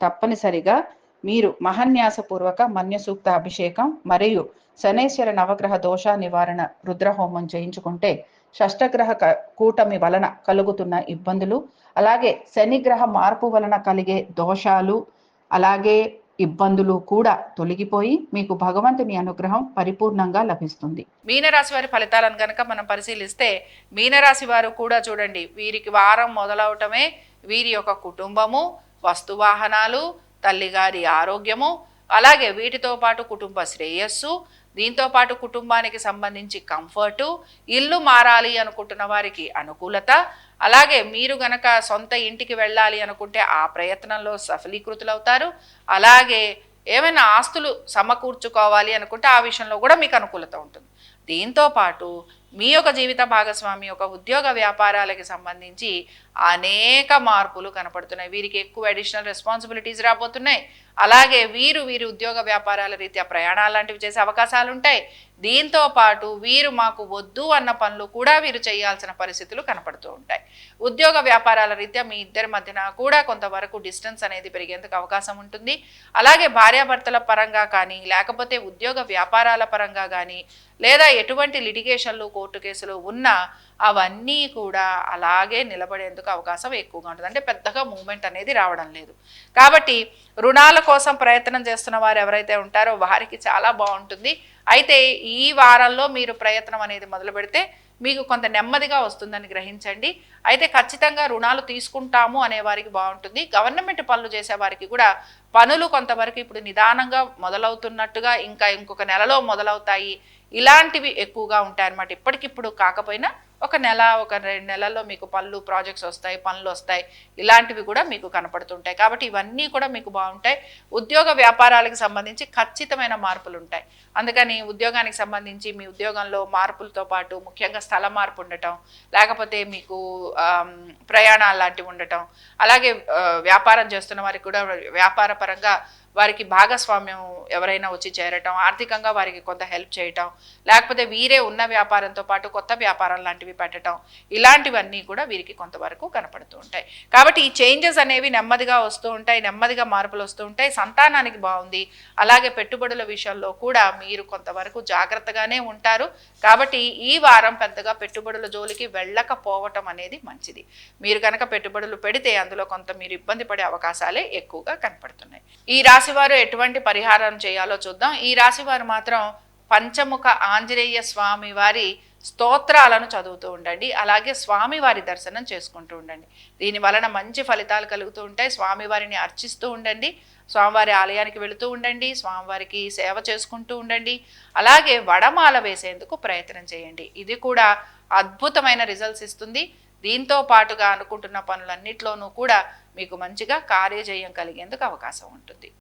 తప్పనిసరిగా మీరు మహన్యాసపూర్వక మన్యసూక్త అభిషేకం మరియు శనేశ్వర నవగ్రహ దోష నివారణ రుద్రహోమం చేయించుకుంటే షష్టగ్రహ క- కూటమి వలన కలుగుతున్న ఇబ్బందులు అలాగే శనిగ్రహ మార్పు వలన కలిగే దోషాలు అలాగే ఇబ్బందులు కూడా తొలగిపోయి మీకు భగవంతుని అనుగ్రహం పరిపూర్ణంగా లభిస్తుంది. మీనరాశి వారి ఫలితాలను కనుక మనం పరిశీలిస్తే మీనరాశి వారు కూడా చూడండి వీరికి వారం మొదలవటమే వీరి యొక్క కుటుంబము వస్తువాహనాలు తల్లిగారి ఆరోగ్యము అలాగే వీటితో పాటు కుటుంబ శ్రేయస్సు దీంతో పాటు కుటుంబానికి సంబంధించి కంఫర్టు ఇల్లు మారాలి అనుకుంటున్న వారికి అనుకూలత అలాగే మీరు గనక సొంత ఇంటికి వెళ్ళాలి అనుకుంటే ఆ ప్రయత్నంలో సఫలీకృతులవుతారు. అలాగే ఏమైనా ఆస్తులు సమకూర్చుకోవాలి అనుకుంటే ఆ విషయంలో కూడా మీకు అనుకూలత ఉంటుంది. దీంతో పాటు మీ యొక్క జీవిత భాగస్వామి యొక్క ఉద్యోగ వ్యాపారాలకి సంబంధించి అనేక మార్పులు కనపడుతున్నాయి. వీరికి ఎక్కువ అడిషనల్ రెస్పాన్సిబిలిటీస్ రాబోతున్నాయి. అలాగే వీరు వీరి ఉద్యోగ వ్యాపారాల రీత్యా ప్రయాణాలు లాంటివి చేసే అవకాశాలు ఉంటాయి. దీంతో పాటు వీరు మాకు వద్దు అన్న పనులు కూడా వీరు చేయాల్సిన పరిస్థితులు కనపడుతూ ఉంటాయి. ఉద్యోగ వ్యాపారాల రీత్యా మీ ఇద్దరి మధ్యన కూడా కొంతవరకు డిస్టెన్స్ అనేది పెరిగేందుకు అవకాశం ఉంటుంది. అలాగే భార్యాభర్తల పరంగా కానీ లేకపోతే ఉద్యోగ వ్యాపారాల పరంగా కానీ లేదా ఎటువంటి లిటిగేషన్లు కోర్టు కేసులు ఉన్నా అవన్నీ కూడా అలాగే నిలబడేందుకు అవకాశం ఎక్కువగా ఉంటుంది. అంటే పెద్దగా మూమెంట్ అనేది రావడం లేదు. కాబట్టి రుణాల కోసం ప్రయత్నం చేస్తున్న వారు ఎవరైతే ఉంటారో వారికి చాలా బాగుంటుంది. అయితే ఈ వారంలో మీరు ప్రయత్నం అనేది మొదలు పెడితే మీకు కొంత నెమ్మదిగా వస్తుందని గ్రహించండి. అయితే ఖచ్చితంగా రుణాలు తీసుకుంటాము అనే వారికి బాగుంటుంది. గవర్నమెంట్ పనులు చేసే వారికి కూడా పనులు కొంతవరకు ఇప్పుడు నిదానంగా మొదలవుతున్నట్టుగా ఇంకా ఇంకొక నెలలో మొదలవుతాయి. ఇలాంటివి ఎక్కువగా ఉంటాయి అన్నమాట ఇప్పటికిప్పుడు కాకపోయినా ఒక నెల ఒక రెండు నెలల్లో మీకు పళ్ళు ప్రాజెక్ట్స్ వస్తాయి పనులు వస్తాయి. ఇలాంటివి కూడా మీకు కనపడుతుంటాయి. కాబట్టి ఇవన్నీ కూడా మీకు బాగుంటాయి. ఉద్యోగ వ్యాపారాలకు సంబంధించి ఖచ్చితమైన మార్పులు ఉంటాయి. అందుకని ఉద్యోగానికి సంబంధించి మీ ఉద్యోగంలో మార్పులతో పాటు ముఖ్యంగా స్థల మార్పు ఉండటం లేకపోతే మీకు ప్రయాణాలు లాంటివి ఉండటం అలాగే వ్యాపారం చేస్తున్న వారికి కూడా వ్యాపార పరంగా వారికి భాగస్వామ్యం ఎవరైనా వచ్చి చేరటం ఆర్థికంగా వారికి కొంత హెల్ప్ చేయటం లేకపోతే వీరే ఉన్న వ్యాపారంతో పాటు కొత్త వ్యాపారం లాంటివి పెట్టడం ఇలాంటివన్నీ కూడా వీరికి కొంతవరకు కనపడుతూ ఉంటాయి. కాబట్టి ఈ చేంజెస్ అనేవి నెమ్మదిగా వస్తూ ఉంటాయి నెమ్మదిగా మార్పులు వస్తూ ఉంటాయి. సంతానానికి బాగుంది. అలాగే పెట్టుబడుల విషయంలో కూడా మీరు కొంతవరకు జాగ్రత్తగానే ఉంటారు. కాబట్టి ఈ వారం పెద్దగా పెట్టుబడుల జోలికి వెళ్ళకపోవటం అనేది మంచిది. మీరు కనుక పెట్టుబడులు పెడితే అందులో కొంత మీరు ఇబ్బంది పడే అవకాశాలే ఎక్కువగా కనపడుతున్నాయి. ఈ రాశి వారు ఎటువంటి పరిహారం చేయాలో చూద్దాం. ఈ రాశివారు మాత్రం పంచముఖ ఆంజనేయ స్వామి వారి స్తోత్రాలను చదువుతూ ఉండండి. అలాగే స్వామివారి దర్శనం చేసుకుంటూ ఉండండి. దీని వలన మంచి ఫలితాలు కలుగుతూ ఉంటాయి. స్వామివారిని అర్చిస్తూ ఉండండి. స్వామివారి ఆలయానికి వెళుతూ ఉండండి. స్వామివారికి సేవ చేసుకుంటూ ఉండండి. అలాగే వడమాల వేసేందుకు ప్రయత్నం చేయండి. ఇది కూడా అద్భుతమైన రిజల్ట్స్ ఇస్తుంది. దీంతో పాటుగా అనుకుంటున్న పనులన్నిట్లోనూ కూడా మీకు మంచిగా కార్యజయం కలిగేందుకు అవకాశం ఉంటుంది.